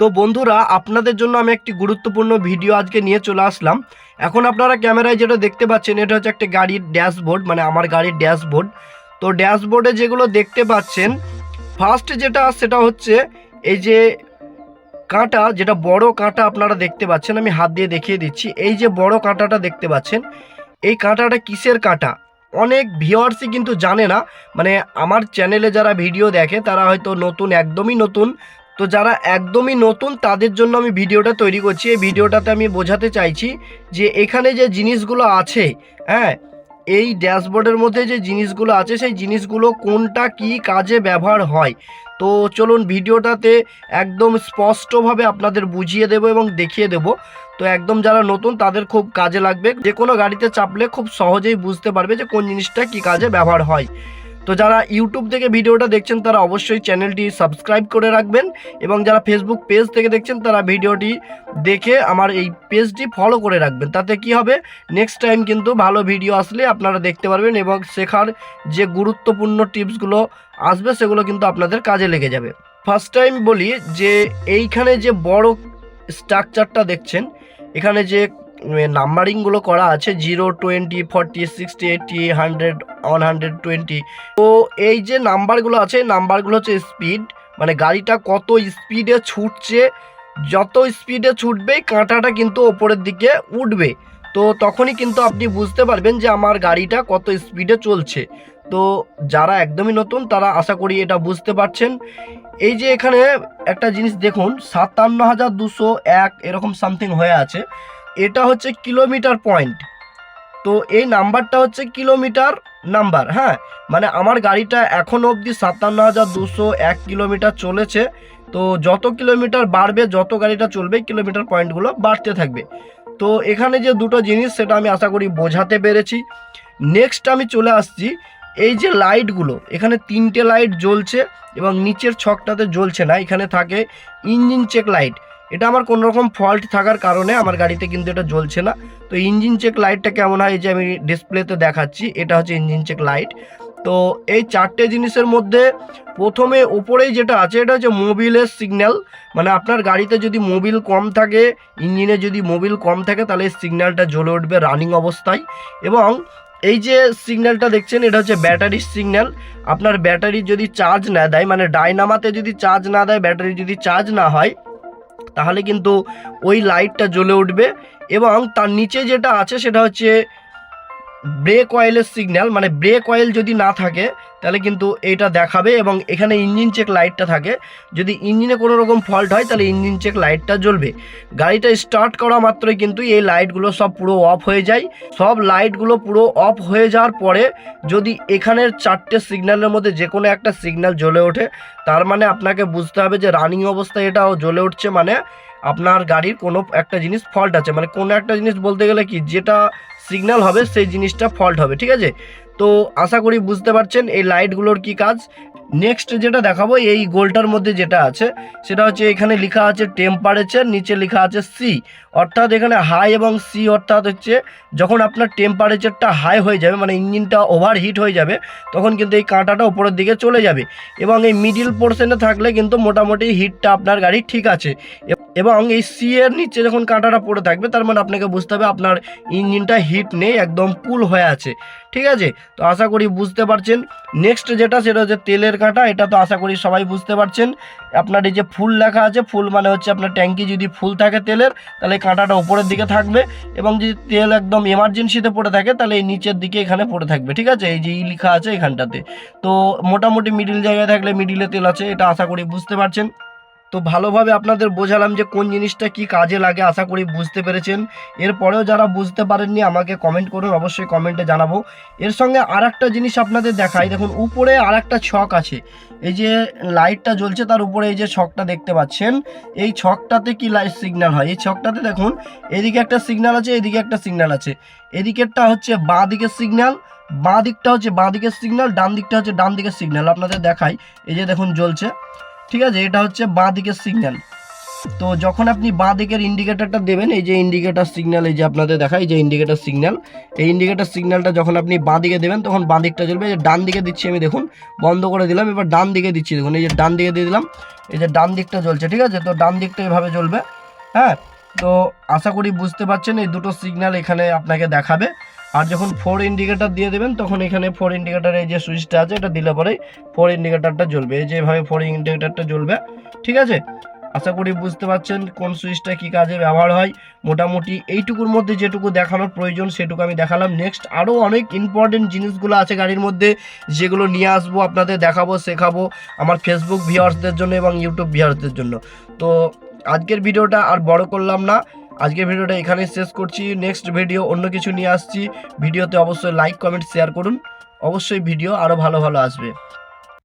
তো বন্ধুরা, আপনাদের জন্য আমি একটি গুরুত্বপূর্ণ ভিডিও আজকে নিয়ে চলে আসলাম। এখন আপনারা ক্যামেরায় যেটা দেখতে পাচ্ছেন, এটা হচ্ছে একটা গাড়ির ড্যাশবোর্ড মানে আমার গাড়ির ড্যাশবোর্ড। তো ড্যাশবোর্ডে যেগুলো দেখতে পাচ্ছেন ফার্স্ট যেটা, সেটা হচ্ছে এই যে কাঁটা, যেটা বড় কাঁটা আপনারা দেখতে পাচ্ছেন, আমি হাত দিয়ে দেখিয়ে দিচ্ছি। এই যে বড় কাঁটাটা দেখতে পাচ্ছেন, এই কাঁটাটা কিসের কাঁটা? অনেক ভিওয়ার্সই কিন্তু জানে না। মানে আমার চ্যানেলে যারা ভিডিও দেখে, তারা হয়তো নতুন, একদমই নতুন। তো যারা একদমই নতুন, তাদের জন্য আমি ভিডিওটা তৈরি করছি। এই ভিডিওটাতে আমি বোঝাতে চাইছি যে এখানে যে জিনিসগুলো আছে হ্যাঁ এই ড্যাশবোর্ডের মধ্যে যে জিনিসগুলো আছে, সেই জিনিসগুলো কোনটা কি কাজে ব্যবহার হয়? তো চলুন ভিডিওটাতে একদম স্পষ্টভাবে আপনাদের বুঝিয়ে দেবো এবং দেখিয়ে দেবো। তো একদম যারা নতুন, তাদের খুব কাজে লাগবে। যে কোনো গাড়িতে চাপলে খুব সহজেই বুঝতে পারবে যে কোন জিনিসটা কি কাজে ব্যবহার হয়। তো যারা ইউটিউব থেকে ভিডিওটা দেখছেন, তারা অবশ্যই চ্যানেলটি সাবস্ক্রাইব করে রাখবেন এবং যারা ফেসবুক পেজ থেকে দেখছেন, তারা ভিডিওটি দেখে আমার এই পেজটি ফলো করে রাখবেন। তাতে কি হবে? নেক্সট টাইম কিন্তু ভালো ভিডিও আসলে আপনারা দেখতে পারবেন এবং শেখার যে গুরুত্বপূর্ণ টিপসগুলো আসবে, সেগুলো কিন্তু আপনাদের কাজে লেগে যাবে। ফার্স্ট টাইম বলি যে, এইখানে যে বড় স্ট্রাকচারটা দেখছেন, এখানে যে নাম্বারিংগুলো করা আছে zero twenty forty sixty eighty hundred one hundred twenty তো এই যে নাম্বারগুলো আছে নাম্বারগুলো হচ্ছে স্পিড মানে গাড়িটা কত স্পিডে ছুটছে, যত স্পিডে ছুটবে, কাঁটাটা কিন্তু ওপরের দিকে উঠবে। তো তখনই কিন্তু আপনি বুঝতে পারবেন যে আমার গাড়িটা কত স্পিডে চলছে। তো যারা একদমই নতুন, তারা আশা করি এটা বুঝতে পারছেন। এই যে এখানে একটা জিনিস দেখুন, সাতান্ন হাজার দুশো এক, এরকম সামথিং হয়ে আছে। এটা হচ্ছে কিলোমিটার পয়েন্ট। তো এই নাম্বারটা হচ্ছে কিলোমিটার নাম্বার হ্যাঁ? মানে আমার গাড়িটা এখন অবধি সাতান্ন হাজার দুশো এক কিলোমিটার চলেছে। তো যত কিলোমিটার বাড়বে, যত গাড়িটা চলবে, কিলোমিটার পয়েন্টগুলো বাড়তে থাকবে। তো এখানে যে দুটো জিনিস, সেটা আমি আশা করি বোঝাতে পেরেছি। নেক্সট আমি চলে আসছি, এই যে লাইটগুলো এখানে তিনটে লাইট জ্বলছে এবং নিচের ছকটাতে জ্বলছে না, এখানে থাকে ইঞ্জিন চেক লাইট এটা আমার কোনো রকম ফল্ট থাকার কারণে আমার গাড়িতে কিন্তু এটা জ্বলছে না। তো ইঞ্জিন চেক লাইটটা কেমন হয় যে আমি ডিসপ্লেতে দেখাচ্ছি, এটা হচ্ছে ইঞ্জিন চেক লাইট তো এই চারটে জিনিসের মধ্যে প্রথমে ওপরেই যেটা আছে, এটা হচ্ছে মোবিলের সিগন্যাল মানে আপনার গাড়িতে যদি মোবিল কম থাকে ইঞ্জিনে যদি মোবিল কম থাকে, তাহলে এই সিগন্যালটা জ্বলে উঠবে রানিং অবস্থায়। এবং এই যে সিগন্যালটা দেখছেন, এটা হচ্ছে ব্যাটারির সিগন্যাল আপনার ব্যাটারি যদি চার্জ না দেয় মানে ডায়নামাতে যদি চার্জ না দেয় ব্যাটারি যদি চার্জ না হয় তাহলে কিন্তু ওই লাইটটা জ্বলে উঠবে এবং তার নিচে যেটা আছে সেটা হচ্ছে ব্রেক অয়েলের সিগন্যাল মানে ব্রেক অয়েল যদি না থাকে, তাহলে কিন্তু এটা দেখাবে এবং এখানে ইঞ্জিন চেক লাইটটা থাকে। যদি ইঞ্জিনে কোনো রকম ফল্ট হয়, তাহলে ইঞ্জিন চেক লাইটটা জ্বলবে। গাড়িটা স্টার্ট করা মাত্রই কিন্তু এই লাইটগুলো সব পুরো অফ হয়ে যায়। সব লাইটগুলো পুরো অফ হয়ে যাওয়ার পরে যদি এখানের চারটে সিগন্যালের মধ্যে যে কোনো একটা সিগন্যাল জ্বলে ওঠে, তার মানে আপনাকে বুঝতে হবে যে রানিং অবস্থায় এটাও জ্বলে উঠছে মানে আপনার গাড়ির কোনো একটা জিনিস ফল্ট আছে। মানে কোনো একটা জিনিস বলতে গেলে কি, যেটা সিগন্যাল হবে, সেই জিনিসটা ফল্ট হবে, ঠিক আছে? তো আশা করি বুঝতে পারছেন এই লাইটগুলোর কি কাজ? নেক্সট যেটা দেখাবো, এই গোলটার মধ্যে যেটা আছে, সেটা হচ্ছে এখানে লেখা আছে টেম্পারেচার নিচে লেখা আছে সি অর্থাৎ এখানে হাই এবং সি অর্থাৎ হচ্ছে যখন আপনার টেম্পারেচারটা হাই হয়ে যাবে মানে ইঞ্জিনটা ওভার হিট হয়ে যাবে, তখন কিন্তু এই কাঁটাটা উপরের দিকে চলে যাবে। এবং এই মিডিল পোর্শনে থাকলে কিন্তু মোটামুটি হিটটা আপনার গাড়ি ঠিক আছে। এবং এই সি এর নিচে যখন কাঁটাটা পড়ে থাকবে, তার মানে আপনাকে বুঝতে হবে আপনার ইঞ্জিনটা হিট নেই, একদম কুল হয়ে আছে। ঠিক আছে? তো আশা করি বুঝতে পারছেন। নেক্সট যেটা, সেটা হচ্ছে তেলের কাঁটা। এটা তো আশা করি সবাই বুঝতে পারছেন। আপনার এই যে ফুল লেখা আছে, ফুল মানে হচ্ছে আপনার ট্যাঙ্কি যদি ফুল থাকে তেলের, তাহলে কাঁটাটা উপরের দিকে থাকবে। এবং যদি তেল একদম এমার্জেন্সিতে পড়ে থাকে, তাহলে এই নিচের দিকে এখানে পড়ে থাকবে। ঠিক আছে? এই যে ই লেখা আছে এখানটাতে। তো মোটামুটি মিডিল জায়গায় থাকলে মিডিলে তেল আছে, এটা আশা করি বুঝতে পারছেন। তো ভালোভাবে আপনাদের বোঝালাম যে কোন জিনিসটা কি কাজে লাগে, আশা করি বুঝতে পেরেছেন। এরপরেও যারা বুঝতে পারেননি আমাকে কমেন্ট করুন, অবশ্যই কমেন্টে জানাব। এর সঙ্গে আর একটা জিনিস আপনাদের দেখাই। দেখুন, উপরে আর একটা ছক আছে। এই যে লাইটটা জ্বলছে, তার উপরে এই যে ছকটা দেখতে পাচ্ছেন। এই ছকটাতে কি লাইট সিগন্যাল হয়? এই ছকটাতে দেখুন, এদিকে একটা সিগন্যাল আছে, এদিকে একটা সিগন্যাল আছে। এদিকেরটা হচ্ছে বাঁ দিকের সিগন্যাল বাঁ দিকটা হচ্ছে বাঁ দিকের সিগন্যাল ডান দিকটা হচ্ছে ডান দিকের সিগন্যাল আপনাদের দেখাই। এই যে দেখুন, জ্বলছে। ঠিক আছে? এটা হচ্ছে বাঁ দিকের সিগন্যাল তো যখন আপনি বাঁ দিকের ইন্ডিকেটারটা দেবেন, এই যে ইন্ডিকেটার সিগন্যাল এই যে আপনাদের দেখায় এই যে ইন্ডিকেটার সিগন্যাল এই ইন্ডিকেটার সিগন্যালটা যখন আপনি বাঁ দিকে দেবেন, তখন বাঁ দিকটা চলবে। এই যে ডান দিকে দিচ্ছি আমি, দেখুন, বন্ধ করে দিলাম। এবার ডান দিকে দিচ্ছি, দেখুন, এই যে ডান দিকে দিয়ে দিলাম। এই যে ডান দিকটা চলছে, ঠিক আছে? তো ডান দিকটা এভাবে চলবে হ্যাঁ? তো আশা করি বুঝতে পারছেন, এই দুটো সিগন্যাল এখানে আপনাকে দেখাবে। আর যখন ফোর ইন্ডিকেটার দিয়ে দেবেন, তখন এখানে ফোর ইন্ডিকেটারের যে সুইচটা আছে, এটা দিলে পরে ফোর ইন্ডিকেটারটা জ্বলবে। এই যে এভাবে ফোর ইন্ডিকেটারটা জ্বলবে, ঠিক আছে? আশা করি বুঝতে পারছেন কোন সুইচটা কী কাজে ব্যবহার হয়। মোটামুটি এইটুকুর মধ্যে যেটুকু দেখানোর প্রয়োজন, সেটুকু আমি দেখালাম। নেক্সট আরও অনেক ইম্পর্টেন্ট জিনিসগুলো আছে গাড়ির মধ্যে, যেগুলো নিয়ে আসব, আপনাদের দেখাবো, শেখাবো আমার ফেসবুক ভিউয়ার্সদের জন্য এবং ইউটিউব ভিউয়ার্সদের জন্য। তো আজকের ভিডিওটা আর বড় করলাম না। আজকের ভিডিওটা এখানেই শেষ করছি। নেক্সট ভিডিও অন্য কিছু নিয়ে আসছি। ভিডিওতে অবশ্যই লাইক কমেন্ট শেয়ার করুন। অবশ্যই ভিডিও আরও ভালো ভালো আসবে।